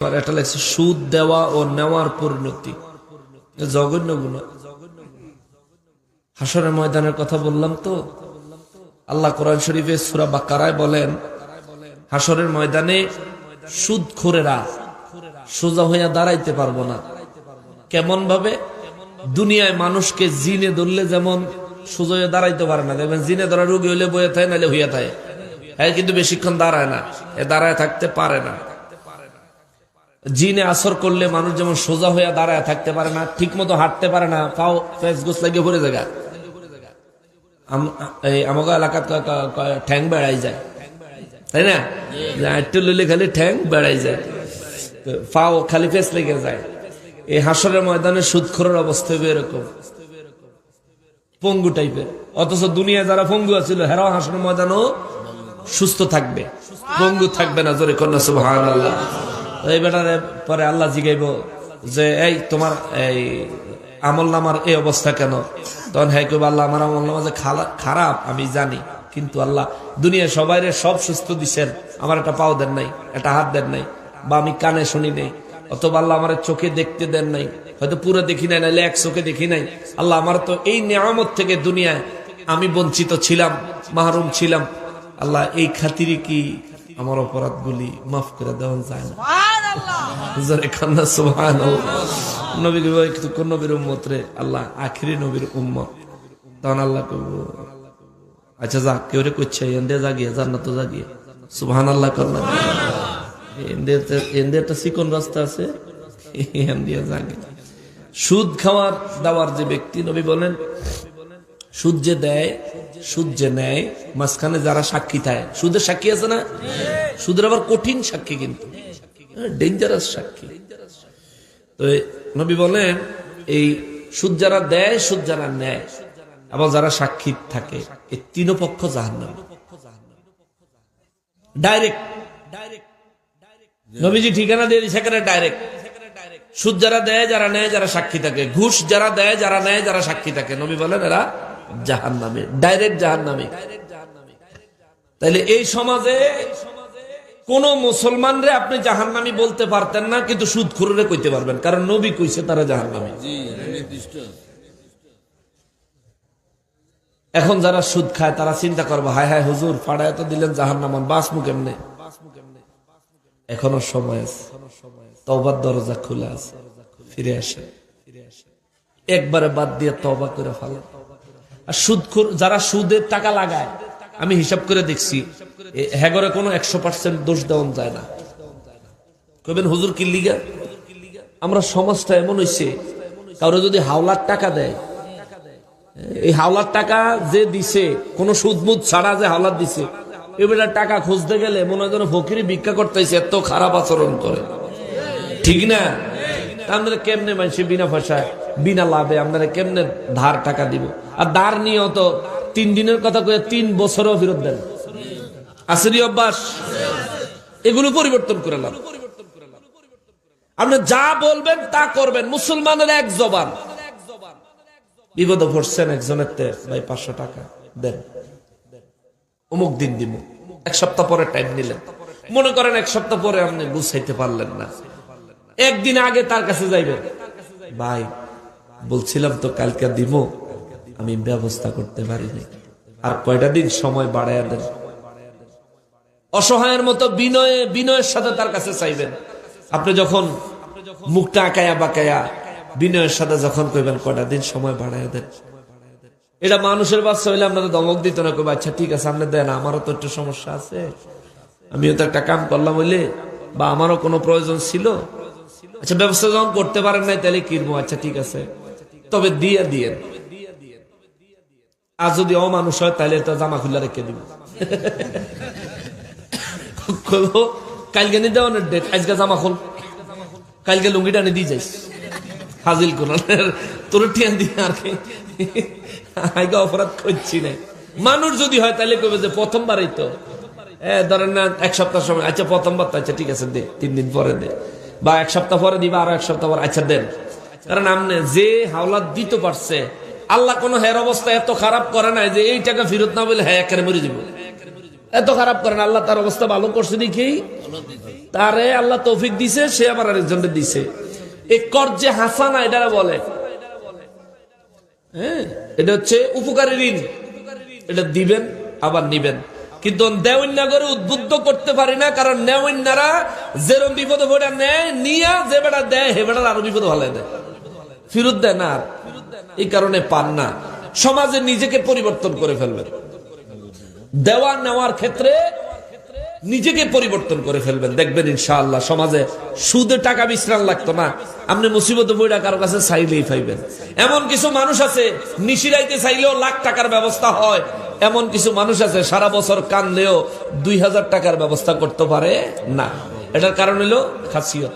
আর এটা লাগছে সুদ দেওয়া ও নেওয়ার পরিণতি। জঘন্য গুণা। হাসরের ময়দানের কথা বললাম তো। আল্লাহ কোরআন শরীফে সুরা বাকারায় বলেন হাসরের ময়দানে সুদ খোরেরা সোজা হইয়া দাঁড়াইতে পারব না। কেমন ভাবে দুনিয়ায় মানুষকে জিনে ধরলে যেমন সোজা হয়ে দাঁড়াইতে পারে না। দেখবেন জিনে ধরা রুগী হইলে বয়ে থাকে, নাহলে হইয়া থাকে। হ্যাঁ কিন্তু বেশিক্ষণ দাঁড়ায় না। এ দাঁড়ায় থাকতে পারে না। জিনে আসর করলে মানুষ যেমন সোজা হইয়া দাঁড়ায় থাকতে পারে না ঠিক মতো হাঁটতে পারে না পাও ফেস গোস লাগিয়ে ভরে জায়গা আমাকে এলাকাত ক- ক- ক- ঠ্যাং বেড়াই যায়। তাই না? একটু লইলে খালি ঠ্যাং বেড়াই যায়। পাও খালি ফেস লেগে যায়। এই হাসরের ময়দানে সুদখোরের অবস্থা হবে এরকম। পঙ্গু টাইপের। অথচ দুনিয়া যারা পঙ্গু আছিল হেরাও হাসরের ময়দানও সুস্থ থাকবে। পঙ্গু থাকবে না জোরে কন্যা সুবহান আল্লাহ এই বেটারে পরে আল্লাহ জিগাইব যে, এই, তোমার এই আমল নামার এই অবস্থা কেন? তখন হ্যাঁ কেউ আল্লাহ, আমার আমল নামা যে খারাপ, আমি জানি, কিন্তু আল্লাহ দুনিয়ায় সবাই সব সুস্থ দিছেন, আমার একটা পাও দেন নাই, একটা হাত দেন নাই, বা আমি কানে শুনি নাই, অথবা আল্লাহ আমার চোখে দেখতে দেন নাই, হয়তো পুরো দেখি নাই নাহলে এক চোখে দেখি নাই। আল্লাহ, আমার তো এই নিয়ামত থেকে দুনিয়ায় আমি বঞ্চিত ছিলাম, মাহরুম ছিলাম। আল্লাহ, এই খাতিরে কি আমার অপরাধ অপরাধগুলি মাফ করে দেওয়া যায় না। নবী কোন নবীর উম্মত রে আল্লাহ আখিরি নবীর উম্মত। তখন আল্লাহ কইব আচ্ছা যা কেউ রে করছে এন্দে জাগিয়ে জান্নাত জাগিয়ে। সুবহান আল্লাহ কন্যা এন্দে একটা চিকন রাস্তা আছে জাগে সুদ খাওয়ার দাওয়ার যে ব্যক্তি নবী বলেন সুদ যে দেয় সুদ যে নেয় মাঝখানে যারা সাক্ষী থাকে সুদের সাক্ষী আছে না? সুদের আবার কঠিন সাক্ষী কিন্তু। ডেঞ্জারাস সাক্ষী। তো নবী বলেন, এই সুদ যারা দেয়, সুদ যারা নেয়, আবার যারা সাক্ষী থাকে, এই তিন পক্ষ জাহান্নাম। ডাইরেক্ট নবীজি ঠিকানা দিয়ে সেখানে ডাইরেক্ট সুদ যারা দেয়, যারা নেয়, যারা সাক্ষী থাকে। ঘুষ যারা দেয়, যারা নেয়, যারা সাক্ষী থাকে। নবী বলেন, এরা জাহান নামে ডাইরেক্ট জাহান নামে তাইলে এই সমাজে কোন মুসলমানরে আপনি জাহান্নামি বলতে পারতেন না কিন্তু সুদ খুরে কইতে পারবেন কারণ নবী কইছে তারা জাহান্নামি। এখন যারা সুদ খায় তারা চিন্তা করব হায় হায় হুজুর ফাড়ায় তো দিলেন জাহান্নামান বাসমু কেমনে? এখনও সময় আছে। তবার দরজা খোলা আছে। ফিরে আসে একবারে বাদ দিয়ে তবা করে ফেলেন। আর সুদ যারা সুদের টাকা লাগায় আমি হিসাব করে দেখছি হ্যাগরে কোনো একশো পার্সেন্ট দোষ দেওয়া যায় না। কবেন হুজুর কি লিগা? আমরা সমাজটা এমন হইছে, কারও যদি হাওলার টাকা দেয় এই হাওলার টাকা যে দিছে, কোনো সুদমুদ ছাড়া যে হাওলার দিছে এবারে টাকা খুঁজতে গেলে মনে হয় যেন ফকিরি ভিক্ষা করতেছে, এত খারাপ আচরণ করে। ঠিক না? আপনারা কেমনে মানুষে বিনা পয়সায়, বিনা লাভে আপনারা কেমনে ধার টাকা দিব? আর ধার নিয়ে তো তিন দিনের কথা কয়ে তিন বছরও ফেরত দেন। আসেনি অভ্যাস? এগুলো পরিবর্তন করে লাভ। আপনি যা বলবেন তা করবেন। মুসলমানের এক জবান। একজনের ভাই, পাঁচশো টাকা দেন। অমুক দিন দিব এক সপ্তাহ পরে টাইম নিলেন। মনে করেন এক সপ্তাহ পরে আপনি গুছাইতে পারলেন না। একদিন আগে তার কাছে যাইবেন। ভাই, বলছিলাম তো কালকে দিব আমি ব্যবস্থা করতে পারিনি। আর কয়টা দিন সময় বাড়াইয়া দেন? অসহায়ের মতো বিনয়ে, বিনয়ের সাথে তার কাছে চাইবেন। আপনি যখন মুখটা আঁকায়া বাঁকায়া বিনয়ের সাথে যখন কইবেন কয়টা দিন সময় বাড়াইয়া দেন। এটা মানুষের বাচ্চা হইলে আপনাদের দমক দিত না, কইবা আচ্ছা ঠিক আছে, আপনি দেন, আমারও তো একটু সমস্যা আছে। আমিও তো একটা কাম করলাম হইলে, বা আমারও কোনো প্রয়োজন ছিল? আচ্ছা ব্যবস্থা যখন করতে পারেন নাই, তাহলে কিনবো। আচ্ছা ঠিক আছে। তবে দিয়ে দিয়ে আর যদি অমানুষ হয়, তাহলে তো জামা খুলে রেখে দিব। কালকে নি দেওয়ানোর ডেট আজকে জামা খোল। কালকে লুঙ্গিটা এনে দিয়ে যাইস। হাজিল কোন তোর টিয়ান দিয়ে আর কি। আগে অপরাধ করছি মানুষ যদি হয়, তাহলে কইবে যে প্রথমবারই তো। ধরেন না, এক সপ্তাহ সময়। আচ্ছা প্রথমবার তো। আচ্ছা ঠিক আছে, দে। তিন দিন পরে দে। বা এক সপ্তাহ পরে দিবা, আরও এক সপ্তাহ পরে। আচ্ছা দেন। কারণ আমনে যে হাওলাত দিতে পারছে আল্লাহ কোনো হের অবস্থা এত খারাপ করে নাই যে এই টাকা ফেরত না বলে হ্যাঁ একেবারে মরে দিব এত খারাপ করেন আল্লাহ তার অবস্থা ভালো করছে দেখেই তারে আল্লাহ তৌফিক দিছে, সে আমার আরেকজনকে দিছে। এই কর্জে হাসানা এটা বলে। হ্যাঁ এটা হচ্ছে উপকারী ঋণ। এটা দিবেন, আবার নিবেন। কিন্তু দেওয়ান্যা করে উদ্বুদ্ধ করতে পারি না, কারণ নেওয়ান্যারা যেরম বিপদে নেয়, নিয়া যে বেটা দেয়, হে বেটার আরও বিপদ ভালো দেয়। ফিরত দেয় না। এই কারণে পান না। সমাজে নিজেকে পরিবর্তন করে ফেলবেন। দেওয়া নেওয়ার ক্ষেত্রে নিজেকে পরিবর্তন করে ফেলবেন। দেখবেন ইনশাআল্লাহ সমাজে সুদে টাকা বিশ্রাম লাগতো না। আপনি মুসিবত বইটা কারও কাছে চাইলেই পাইবেন। এমন কিছু মানুষ আছে, নিশিরাইতে চাইলেও লাখ টাকার ব্যবস্থা হয়। এমন কিছু মানুষ আছে, সারা বছর কানলেও দুই হাজার টাকার ব্যবস্থা করতে পারে না। এটার কারণ হলো খাসিয়ত।